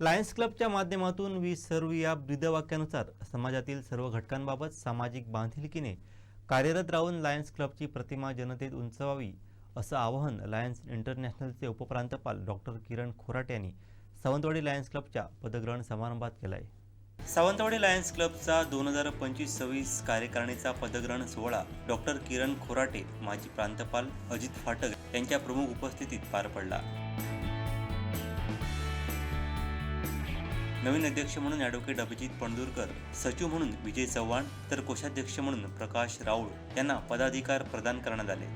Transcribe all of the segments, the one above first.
Lions क्लबच्या माध्यमातून we सर्व या ब्रीदवाक्यानुसार समाजातील सर्व घटकांबाबत सामाजिक बांधिलकीने कार्यरत राहून लायन्स क्लबची प्रतिमा जनतेत उंचवावी असं आवाहन लायन्स इंटरनॅशनलचे उपप्रांतपाल डॉक्टर किरण खोराट यांनी सावंतवाडी लायन्स क्लबच्या पदग्रहण समारंभात केला आहे सावंतवाडी लायन्स क्लबचा दोन हजार पंचवीस सव्वीस कार्यकारिणीचा पदग्रहण सोहळा डॉक्टर किरण खोराटे माजी प्रांतपाल अजित फाटक यांच्या प्रमुख उपस्थितीत पार पडला. नवीन अध्यक्ष म्हणून ॲडव्होकेट अभिजित पणदूरकर सचिव म्हणून विजय चव्हाण तर कोषाध्यक्ष म्हणून प्रकाश राऊळ यांना पदाधिकार प्रदान करण्यात आले.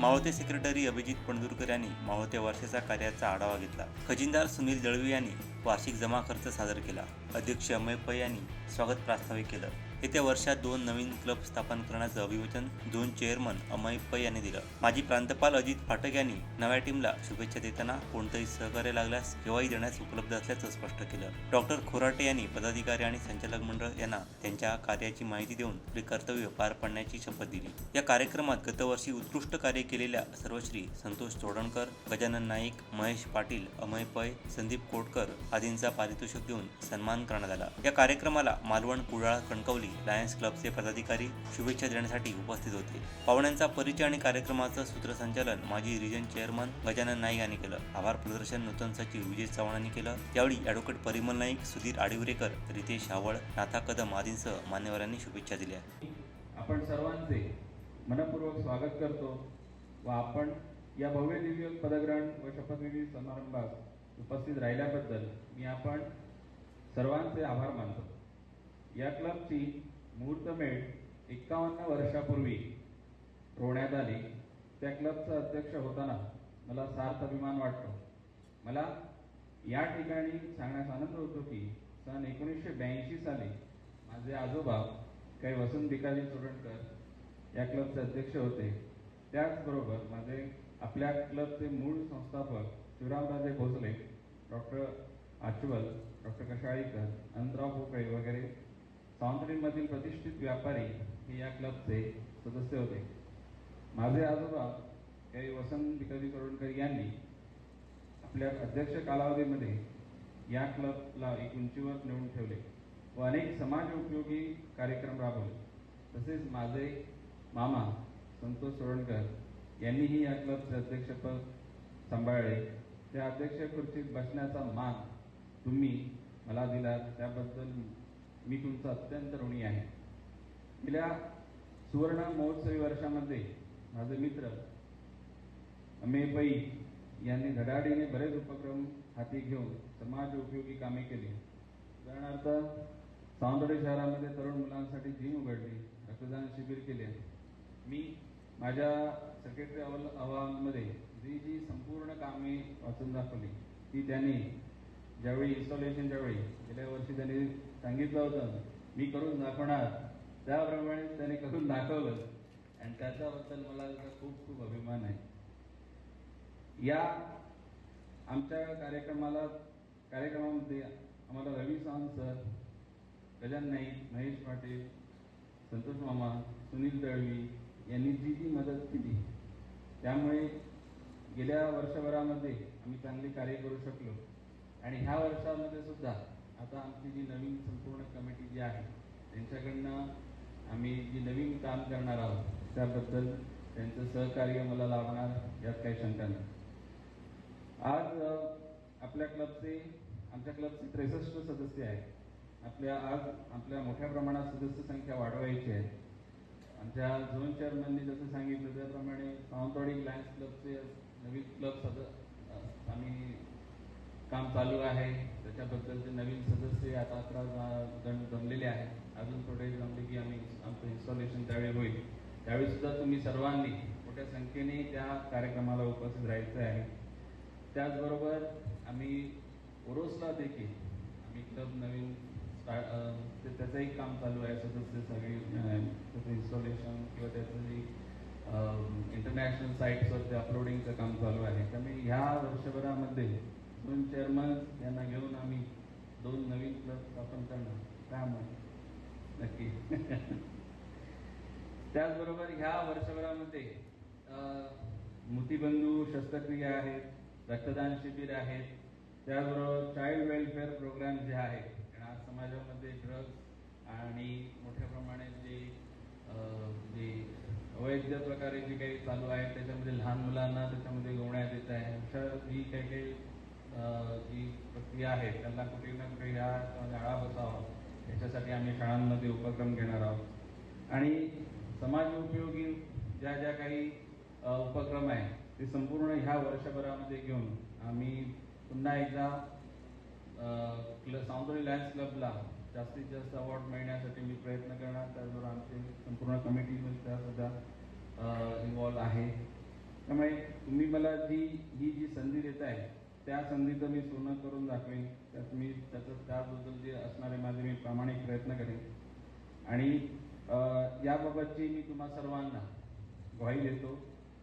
मावळते सेक्रेटरी अभिजित पणदुरकर यांनी मावळते वर्षाचा कार्याचा आढावा घेतला. खजिनदार सुनील दळवी यांनी वार्षिक जमा खर्च सादर केला. अध्यक्ष अमय पै यांनी स्वागत प्रास्ताविक केलं. येत्या वर्षात दोन नवीन क्लब स्थापन करण्याचं अभिवचन दोन चेअरमन अमय पै यांनी दिलं. माजी प्रांतपाल अजित फाटक यांनी नव्या टीमला शुभेच्छा देताना कोणतंही सहकार्य लागल्यास केव्हाही देण्यास उपलब्ध असल्याचं स्पष्ट केलं. डॉक्टर खोराटे यांनी पदाधिकारी आणि संचालक मंडळ यांना त्यांच्या कार्याची माहिती देऊन आपले कर्तव्य पार पाडण्याची शपथ दिली. या कार्यक्रमात गतवर्षी उत्कृष्ट कार्य केलेल्या सर्वश्री संतोष चोडणकर गजानन नाईक महेश पाटील अमय पै संदीप कोटकर आदींचा पारितोषिक देऊन सन्मान करण्यात आला. या कार्यक्रमाला मालवण कुडाळ कणकवली लायन्स क्लबचे पदाधिकारी शुभेच्छा देण्यासाठी उपस्थित होते. पाहुण्यांचा परिचय आणि कार्यक्रमाचं सूत्रसंचालन माजी रिजन चेअरमन गजानन नाईक यांनी केलं. आभार प्रदर्शन नूतन सचिव विजय चव्हाण यांनी केलं. यावेळी ॲडव्होकेट परिमल नाईक सुधीर आडिवरेकर रितेश हावळ नाथा कदम आदींसह मान्यवरांनी शुभेच्छा दिल्या. आपण सर्वांचे मनपूर्वक स्वागत करतो व आपण या भव्य दिव्य पदग्रहण व शपथविधी समारंभात उपस्थित राहिल्याबद्दल मी आपण सर्वांचे आभार मानतो. या क्लबची मुहूर्तमेढ एक्कावन्न वर्षापूर्वी रोवण्यात आली. त्या क्लबचा अध्यक्ष होताना मला सार्थ अभिमान वाटतो. मला या ठिकाणी सांगण्यास आनंद होतो की सन एकोणीसशे ब्याऐंशी साली माझे आजोबा काही वसंत भिकाजी चोरणकर या क्लबचे अध्यक्ष होते. त्याचबरोबर माझे आपल्या क्लबचे मूळ संस्थापक शिवरामराजे भोसले डॉक्टर आचवल डॉक्टर कशाळीकर अनंतराव भोकळे वगैरे सावंतरीमधील प्रतिष्ठित व्यापारी हे या क्लबचे सदस्य होते. माझे आजोबा काही वसंत भिकाजी करोडकर यांनी आपल्या अध्यक्ष कालावधीमध्ये या क्लबला एक उंचीवर नेऊन ठेवले व अनेक समाज उपयोगी कार्यक्रम राबवले. तसेच माझे मामा संतोष सोळणकर यांनीही या क्लबचे अध्यक्षपद सांभाळले. त्या अध्यक्ष खुर्चीत बसण्याचा मान तुम्ही मला दिलात. त्याबद्दल मी तुमचा अत्यंत ऋणी आहे. गेल्या सुवर्ण महोत्सवी वर्षामध्ये माझे मित्र अमे पै यांनी धडाडीने बरेच उपक्रम हाती घेऊन समाज उपयोगी कामे केली. उदाहरणार्थ सावंतवाडी शहरामध्ये तरुण मुलांसाठी जिम उघडली रक्तदान शिबिर केले. मी माझ्या सेक्रेटरी अहवाल अहवालांमध्ये जी जी संपूर्ण कामे वाचून दाखवली ती त्यांनी ज्यावेळी इन्स्टॉलेशनच्या वेळी गेल्या वर्षी त्यांनी सांगितलं होतं. मी करून दाखवणार. त्याप्रमाणे त्यांनी करून दाखवलं. आणि त्याच्याबद्दल मला त्याचा खूप खूप अभिमान आहे. या आमच्या कार्यक्रमाला कार्यक्रमामध्ये आम्हाला रवी सावंत सर गजान नाईक महेश पाटील संतोष मामा सुनील दळवी यांनी जी जी मदत केली त्यामुळे गेल्या वर्षभरामध्ये आम्ही चांगले कार्य करू शकलो. आणि ह्या वर्षामध्ये सुद्धा आता आमची जी नवीन संपूर्ण कमिटी जी आहे त्यांच्याकडनं आम्ही जी नवीन काम करणार आहोत त्याबद्दल त्यांचं सहकार्य मला लाभणार यात काही शंका नाही. आज आपल्या क्लबचे आमच्या क्लबचे त्रेसष्ट सदस्य आहेत. आपल्या आज आपल्या मोठ्या प्रमाणात सदस्य संख्या वाढवायची आहे. आमच्या झोन चेअरमनने जसं सांगितलं त्याप्रमाणे सावंतवाडी लायन्स क्लबचे नवीन क्लब सद आम्ही काम चालू आहे. त्याच्याबद्दलचे नवीन सदस्य आता अकरा जण जमलेले आहेत. अजून थोडे जमले की आम्ही आमचं इन्स्टॉलेशन त्यावेळी होईल. त्यावेळी सुद्धा तुम्ही सर्वांनी मोठ्या संख्येने त्या कार्यक्रमाला उपस्थित राहायचं आहे. त्याचबरोबर आम्ही ओरोसला देखील आम्ही क्लब नवीन त्याचंही ते काम चालू आहे. सदस्य सगळे सगळी त्याचं इन्स्टॉलेशन किंवा त्याचं जे इंटरनॅशनल साईट्सवर ते अपलोडिंगचं काम चालू आहे. त्यामुळे ह्या वर्षभरामध्ये दोन चेअरमन यांना घेऊन आम्ही दोन नवीन क्लब स्थापन करणार. काय मग नक्की. त्याचबरोबर ह्या वर्षभरामध्ये मुतीबंधू मोतीबंधू शस्त्रक्रिया आहेत रक्तदान शिबिर आहेत. त्याचबरोबर चाइल्ड वेलफेअर प्रोग्राम जे आहेत कारण आज समाजामध्ये ड्रग्ज आणि मोठ्या प्रमाणात जे जे अवैध प्रकारे जे काही चालू आहे त्याच्यामध्ये लहान मुलांना त्याच्यामध्ये गोवण्यात येत आहे अशा जी काही काही अं, जी प्रक्रिया आहे त्यांना कुठे ना कुठे ह्या याच्यामध्ये आळा बसावा. याच्यासाठी आम्ही शाळांमध्ये उपक्रम घेणार आहोत. आणि समाज उपयोगी ज्या ज्या काही उपक्रम आहे ते संपूर्ण ह्या वर्षभरामध्ये घेऊन आम्ही पुन्हा एकदा क्ल सावंतवाडी लायन्स क्लबला जास्तीत जास्त अवॉर्ड मिळण्यासाठी मी प्रयत्न करणार. त्याचबरोबर आमचे संपूर्ण कमिटी सुद्धा इन्वॉल्व आहे. त्यामुळे तुम्ही मला जी ही जी संधी देत आहे त्या संधीचं मी सोनं करून दाखवेन. त्यात मी त्याचं त्याबद्दल जे असणारे माझे मी प्रामाणिक प्रयत्न करेन. आणि याबाबतची मी तुम्हा सर्वांना ग्वाही देतो.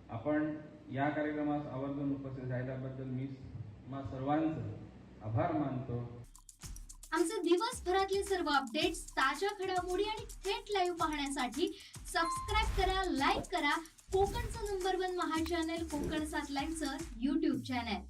आपण या कार्यक्रमास आवर्जून उपस्थित राहिल्याबद्दल मी तुम्हा सर्वांचं आभार मानतो. आमचे दिवसभरातले सर्व अपडेट्स ताज्या घडामोडी आणि थेट लाईव्ह पाहण्यासाठी सबस्क्राईब करा लाईक करा. कोकणचं नंबर वन महा चॅनल कोकण सात लाईव्हचं युट्यूब चॅनल